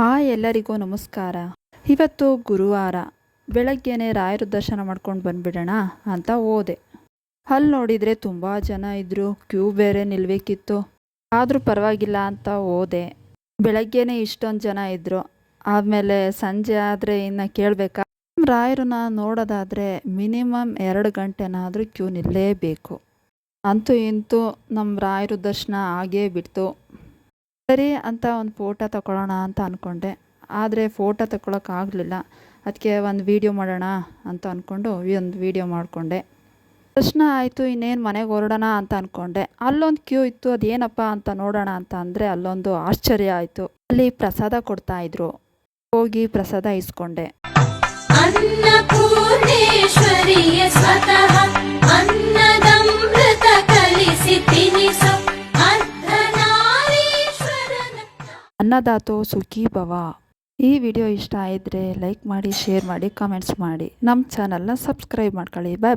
Hi ಎಲ್ಲರಿಗೂ ನಮಸ್ಕಾರ. ಇವತ್ತು ಗುರುವಾರ. ಬೆಳಗ್ಗೆನೆ ರಾಯರು ದರ್ಶನ ಮಾಡ್ಕೊಂಡು ಬಂದ್ಬಿಡೋಣ ಅಂತ ಹೋದೆ ಅಲ್ಲಿ ನೋಡಿದರೆ ತುಂಬ ಜನ ಇದ್ದರು ಕ್ಯೂ ಬೇರೆ ನಿಲ್ಬೇಕಿತ್ತು. ಆದರೂ ಪರವಾಗಿಲ್ಲ ಅಂತ ಹೋದೆ ಬೆಳಗ್ಗೆನೆ ಇಷ್ಟೊಂದು ಜನ ಇದ್ದರು ಆಮೇಲೆ ಸಂಜೆ ಆದರೆ ಇನ್ನು ಕೇಳಬೇಕಾ? ರಾಯರನ್ನ ನೋಡೋದಾದರೆ ಮಿನಿಮಮ್ ಎರಡು ಗಂಟೆನಾದರೂ ಕ್ಯೂ ನಿಲ್ಲೇಬೇಕು. ಅಂತೂ ಇಂತೂ ನಮ್ಮ ರಾಯರು ದರ್ಶನ ಆಗೇ ಬಿಡ್ತು. ಸರಿ ಅಂತ ಒಂದು ಫೋಟೋ ತಗೊಳ್ಳೋಣ ಅಂತ ಅಂದ್ಕೊಂಡೆ ಆದರೆ ಫೋಟೋ ತಗೊಳಕ್ಕಾಗಲಿಲ್ಲ ಅದಕ್ಕೆ ಒಂದು ವೀಡಿಯೋ ಮಾಡೋಣ ಅಂತ ಅಂದ್ಕೊಂಡು ಒಂದು ವೀಡಿಯೋ ಮಾಡಿಕೊಂಡೆ. ಪ್ರಶ್ನ ಆಯಿತು, ಇನ್ನೇನು ಮನೆಗೆ ಹೊರಡೋಣ ಅಂತ ಅಂದ್ಕೊಂಡೆ ಅಲ್ಲೊಂದು ಕ್ಯೂ ಇತ್ತು, ಅದೇನಪ್ಪ ಅಂತ ನೋಡೋಣ ಅಂತ ಅಂದರೆ ಅಲ್ಲೊಂದು ಆಶ್ಚರ್ಯ ಆಯಿತು. ಅಲ್ಲಿ ಪ್ರಸಾದ ಕೊಡ್ತಾಯಿದ್ರು ಹೋಗಿ ಪ್ರಸಾದ ಇಸ್ಕೊಂಡೆ. ಅನ್ನದಾತೋ ಸುಖಿ ಭವ. ಈ ವಿಡಿಯೋ ಇಷ್ಟ ಆಗಿದ್ರೆ ಲೈಕ್ ಮಾಡಿ, ಶೇರ್ ಮಾಡಿ ಕಾಮೆಂಟ್ಸ್ ಮಾಡಿ. ನಮ್ಮ ಚಾನಲ್ನ ಸಬ್ಸ್ಕ್ರೈಬ್ ಮಾಡ್ಕೊಳ್ಳಿ. ಬಾಯ್ ಬಾಯ್